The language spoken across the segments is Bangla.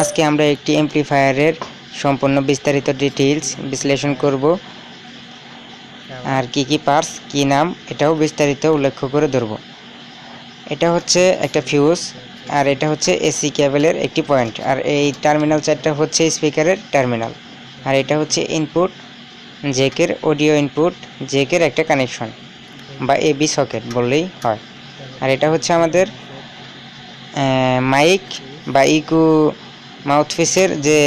আজকে আমরা একটি এমপ্লিফায়ারের সম্পূর্ণ বিস্তারিত ডিটেইলস বিশ্লেষণ করব। আর কি কি পার্টস কি নাম, এটাও বিস্তারিত উল্লেখ করে ধরব। এটা হচ্ছে একটা ফিউজ আর এটা হচ্ছে এসি কেবলের একটি পয়েন্ট আর এই টার্মিনাল চারটা হচ্ছে স্পিকারের টার্মিনাল আর এটা হচ্ছে ইনপুট জেকের অডিও ইনপুট জেকের একটা কানেকশন বা এবি সকেট বললেই হয়। আর এটা হচ্ছে আমাদের মাইক বা ইকু মাউথপিসের যে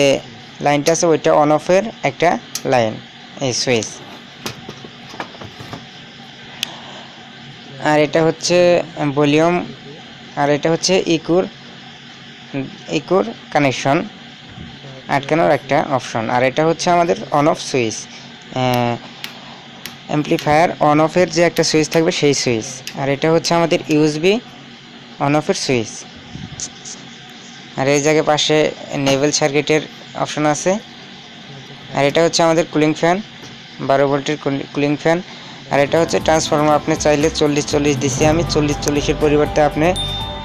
লাইনটা আছে, ওইটা অন অফের একটা লাইন, এই সুইচ আর এটা হচ্ছে ভলিউম, আর এটা হচ্ছে ইকুর ইকুর কানেকশন আটকানোর একটা অপশন আর এটা হচ্ছে আমাদের on off switch amplifier on অফের যে একটা সুইচ থাকবে, সেই সুইচ আর এটা হচ্ছে আমাদের ইউএসবি অন অফের সুইচ আর এই জায়গায় পাশে নেভেল সার্কিটের অপশন আছে। আর এটা হচ্ছে আমাদের কুলিং ফ্যান, বারো ভোল্টের কুলিং ফ্যান। আর এটা হচ্ছে ট্রান্সফর্মার, আপনি চাইলে চল্লিশ চল্লিশ দিছি আমি চল্লিশ চল্লিশের পরিবর্তে আপনি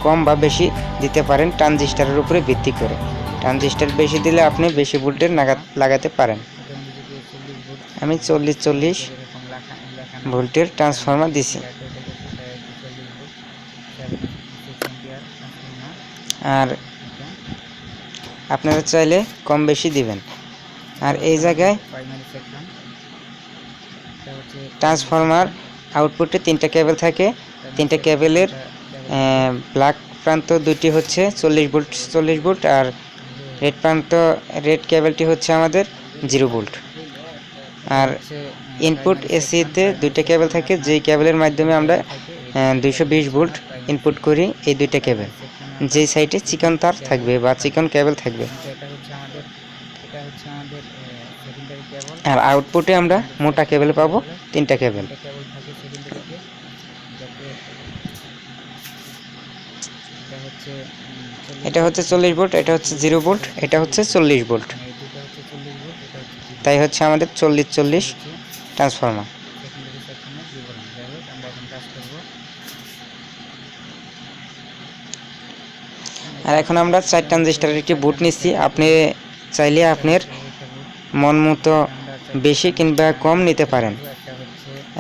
কম বা বেশি দিতে পারেন ট্রানজিস্টারের উপরে ভিত্তি করে। ট্রানজিস্টার বেশি দিলে আপনি বেশি ভোল্টের লাগাতে পারেন। আমি চল্লিশ চল্লিশ ভোল্টের ট্রান্সফর্মার দিছি। আর আপনারা চাইলে কম বেশি দিবেন। আর এই জায়গায় ট্রান্সফর্মার আউটপুটে তিনটা কেবল থাকে। তিনটা কেবলের ব্ল্যাক প্রান্ত দুটি হচ্ছে চল্লিশ ভোল্ট চল্লিশ ভোল্ট আর রেড প্রান্ত রেড কেবলটি হচ্ছে আমাদের জিরো ভোল্ট আর ইনপুট এসিতে দুইটা কেবল থাকে। যেই কেবলের মাধ্যমে আমরা দুইশো বিশ ভোল্ট ইনপুট করি এই দুইটা কেবল যেই সাইডে চিকন তার থাকবে বা চিকন কেবল থাকবে। আর আউটপুটে আমরা মোটা কেবল পাবো তিনটা কেবল এটা হচ্ছে চল্লিশ ভোল্ট এটা হচ্ছে জিরো ভোল্ট এটা হচ্ছে চল্লিশ ভোল্ট তাই হচ্ছে আমাদের চল্লিশ চল্লিশ ট্রান্সফর্মার আর এখন আমরা চার ট্রানজিস্টারের একটি বুট নিচ্ছি। আপনি চাইলে আপনার মন মতো বেশি কিংবা কম নিতে পারেন।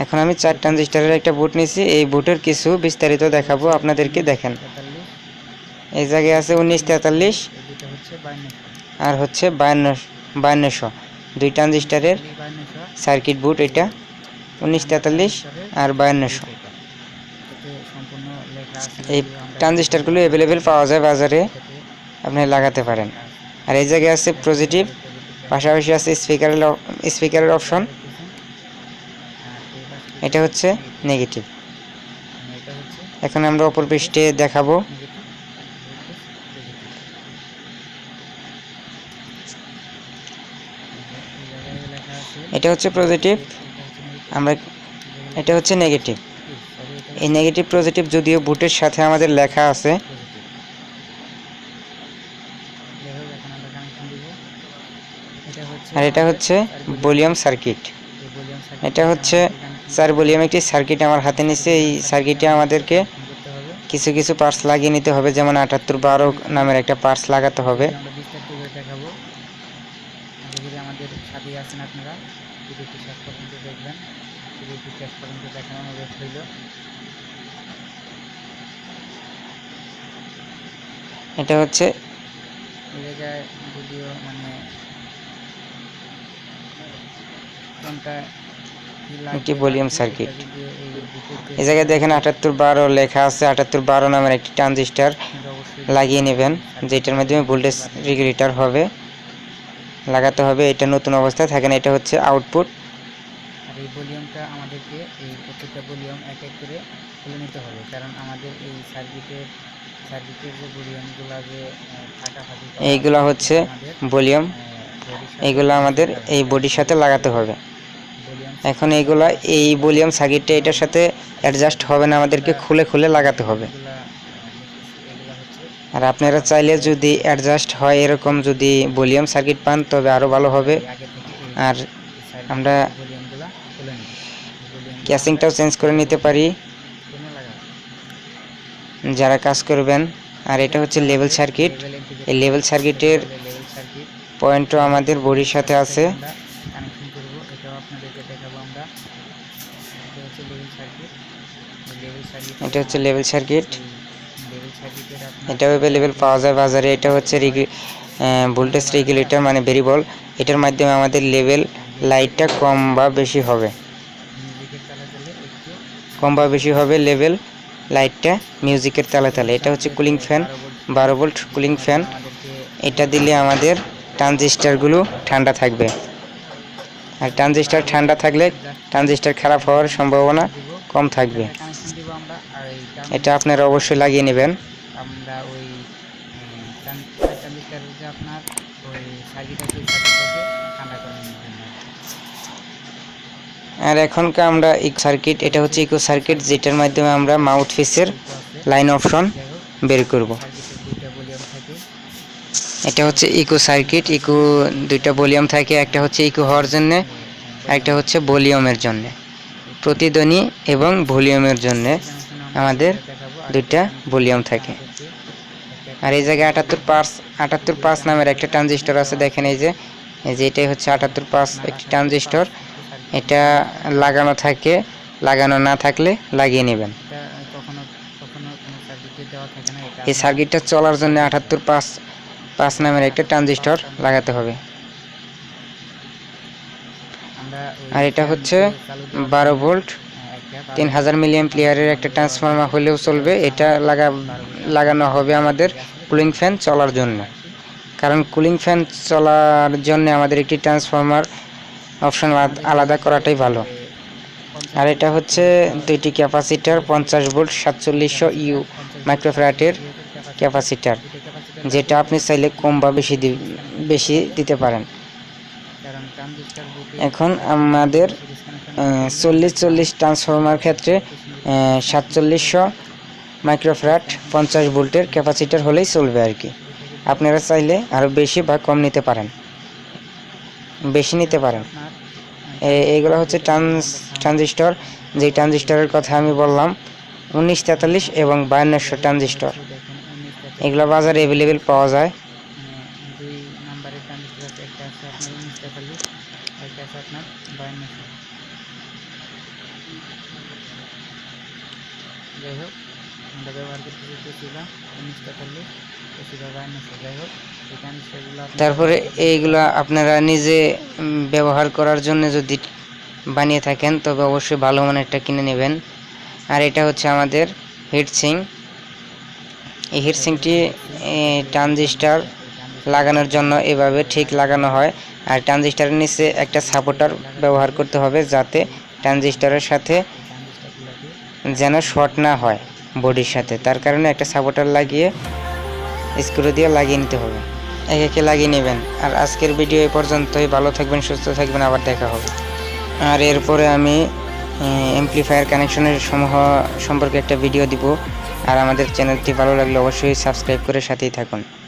এখন আমি চার ট্রানজিস্টারের একটা বুট নিছি এই বুটের কিছু বিস্তারিত দেখাবো, আপনাদেরকে দেখেন। এই জায়গায় আছে উনিশ তেতাল্লিশ আর হচ্ছে বায়ান্ন, বায়ান্নশো। দুই ট্রানজিস্টারের সার্কিট বুট এটা। উনিশ তেতাল্লিশ আর বায়ান্নশো। এই ট্রানজিস্টারগুলো অ্যাভেলেবেল পাওয়া যায় বাজারে। আপনি লাগাতে পারেন। আর এই জায়গায় আছে পজিটিভ পাশাপাশি আছে স্পিকারের স্পিকারের অপশন এটা হচ্ছে নেগেটিভ এখন আমরা অপর পৃষ্ঠে দেখাবো। এটা হচ্ছে পজিটিভ আমরা এটা হচ্ছে নেগেটিভ এই নেগেটিভ পজিটিভ যদিও বুটের সাথে আমাদের লেখা আছে। আর এটা হচ্ছে ভলিউম সার্কিট। এটা হচ্ছে চার ভলিউম, একটি সার্কিট আমার হাতে নিচ্ছে এই সার্কিটে আমাদেরকে কিছু কিছু পার্টস লাগিয়ে নিতে হবে, যেমন আটাত্তর বারো নামের একটা পার্টস লাগাতে হবে। আপনারা। দেখবেন। রইল। এটা হচ্ছে জায়গায় মানে কোনটা একটি ভলিউম সার্কিট। এই জায়গায় দেখেন আটাত্তর বারো লেখা আছে আটাত্তর বারো নামের একটি ট্রানজিস্টার লাগিয়ে নেবেন যেটার মাধ্যমে ভোল্টেজ রেগুলেটর হবে লাগাতে হবে এটা নতুন অবস্থায় থাকে না এটা হচ্ছে আউটপুট আর এই ভলিউমটা আমাদেরকে এই প্রত্যেকটা ভলিউম এক এক করে খুলে নিতে হবে কারণ আমাদের এই সার্কিটের করা এইগুলা হচ্ছে ভলিউম এইগুলো আমাদের এই বডির সাথে লাগাতে হবে। এখন এইগুলা এই ভলিউম সার্কিটটা এটার সাথে অ্যাডজাস্ট হবে না আমাদেরকে খুলে খুলে লাগাতে হবে। আর আপনারা চাইলে যদি অ্যাডজাস্ট হয় এরকম যদি ভলিউম সার্কিট পান তবে আরও ভালো হবে। আর আমরা ক্যাসিংটাও চেঞ্জ করে নিতে পারি। যারা কাজ করবেন। আর এটা হচ্ছে লেভেল সার্কিট। এই লেভেল সার্কিটের পয়েন্টও আমাদের বডির সাথে আছে। এটা হচ্ছে লেভেল সার্কিট। এটা অ্যাভেলেবেল পাওয়া যায় বাজারে। এটা হচ্ছে ভোল্টেজ রেগুলেটর মানে ভেরিবল এটার মাধ্যমে আমাদের লেভেল লাইটটা কম বা বেশি হবে। কম বা বেশি হবে লেভেল লাইটটা মিউজিকের তালে তালে। এটা হচ্ছে কুলিং ফ্যান বারো ভোল্ট কুলিং ফ্যান এটা দিলে আমাদের ট্রানজিস্টারগুলো ঠান্ডা থাকবে। আর ট্রানজিস্টার ঠান্ডা থাকলে ট্রানজিস্টার খারাপ হওয়ার সম্ভাবনা কম থাকবে। এটা আপনারা অবশ্যই লাগিয়ে নেবেন। আমরা ওই আপনার ওই আর এখনকার আমরা ইকো সার্কিট এটা হচ্ছে ইকো সার্কিট যেটার মাধ্যমে আমরা মাউথ লাইন অপশন বের করব। এটা হচ্ছে ইকো সার্কিট ইকো দুইটা ভলিউম থাকে, একটা হচ্ছে ইকো হওয়ার জন্য একটা হচ্ছে ভলিউমের জন্য। প্রতিধ্বনি এবং ভলিউমের জন্য আমাদের দুইটা ভলিউম থাকে। আর এই জায়গায় আটাত্তর পাঁচ আটাত্তর পাঁচ নামের একটা ট্রানজিস্টর আছে, দেখেন এই যে এই যে এটাই হচ্ছে আটাত্তর পাঁচ একটি ট্রানজিস্টর এটা লাগানো থাকে লাগানো না থাকলে লাগিয়ে নেবেন। এই সার্কিটটা চলার জন্য আটাত্তর পাঁচ পাঁচ নামের একটা ট্রানজিস্টর লাগাতে হবে। আর এটা হচ্ছে বারো ভোল্ট। তিন হাজার মিলিয়ন প্লেয়ারের একটা ট্রান্সফর্মার হলেও চলবে। এটা লাগা লাগানো হবে আমাদের কুলিং ফ্যান চলার জন্য। কারণ কুলিং ফ্যান চলার জন্য আমাদের একটি ট্রান্সফর্মার অপশন আলাদা করাটাই ভালো। আর এটা হচ্ছে দুইটি ক্যাপাসিটার, পঞ্চাশ ভোল্ট, সাতচল্লিশশো ইউ মাইক্রোফ্যারাটের ক্যাপাসিটার, যেটা আপনি চাইলে কম বা বেশি বেশি দিতে পারেন। এখন আমাদের চল্লিশ চল্লিশ ট্রান্সফর্মার ক্ষেত্রে সাতচল্লিশশো মাইক্রোফ্যারাট পঞ্চাশ ভোল্টের ক্যাপাসিটার হলেই চলবে আর কি। আপনারা চাইলে আরও বেশি বা কম নিতে পারেন। বেশি নিতে পারেন। এইগুলো হচ্ছে ট্রান্স, ট্রানজিস্টর। যে ট্রানজিস্টরের কথা আমি বললাম, উনিশ তেতাল্লিশ এবং বায়ান্নশো ট্রানজিস্টর। এগুলো বাজারে অ্যাভেলেবেল পাওয়া যায় দুই নাম্বারের ট্রানজিস্টার আছে একটা আছে আপনার উনিশ তেতাল্লিশ একটা আছে আপনার বায়ান্নশো যাই হোক আমরা ব্যবহার করতেছি তেসিবা উনিশ তেতাল্লিশ তেসিবা বায়ান্নশো যাই হোক তারপরে এইগুলা আপনারা নিজে ব্যবহার করার জন্য যদি বানিয়ে থাকেন তবে অবশ্যই ভালো মানেরটা কিনে নেবেন। আর এটা হচ্ছে আমাদের হিটসিং এই হিটসিংটি ট্রানজিস্টার লাগানোর জন্য এভাবে ঠিক লাগানো হয়। আর ট্রানজিস্টারের নিচে একটা সাপোর্টার ব্যবহার করতে হবে যাতে ট্রানজিস্টারের সাথে যেন শর্ট না হয়। বডির সাথে। তার কারণে একটা সাপোর্টার লাগিয়ে স্ক্রু দিয়ে লাগিয়ে নিতে হবে। একে একে লাগিয়ে নেবেন। আর আজকের ভিডিও এ পর্যন্তই। ভালো থাকবেন, সুস্থ থাকবেন। আবার দেখা হবে। আর এরপরে আমি এমপ্লিফায়ার কানেকশনের সমূহ সম্পর্কে একটা ভিডিও দিব। আর আমাদের চ্যানেলটি ভালো লাগলে অবশ্যই সাবস্ক্রাইব করে সাথেই থাকুন।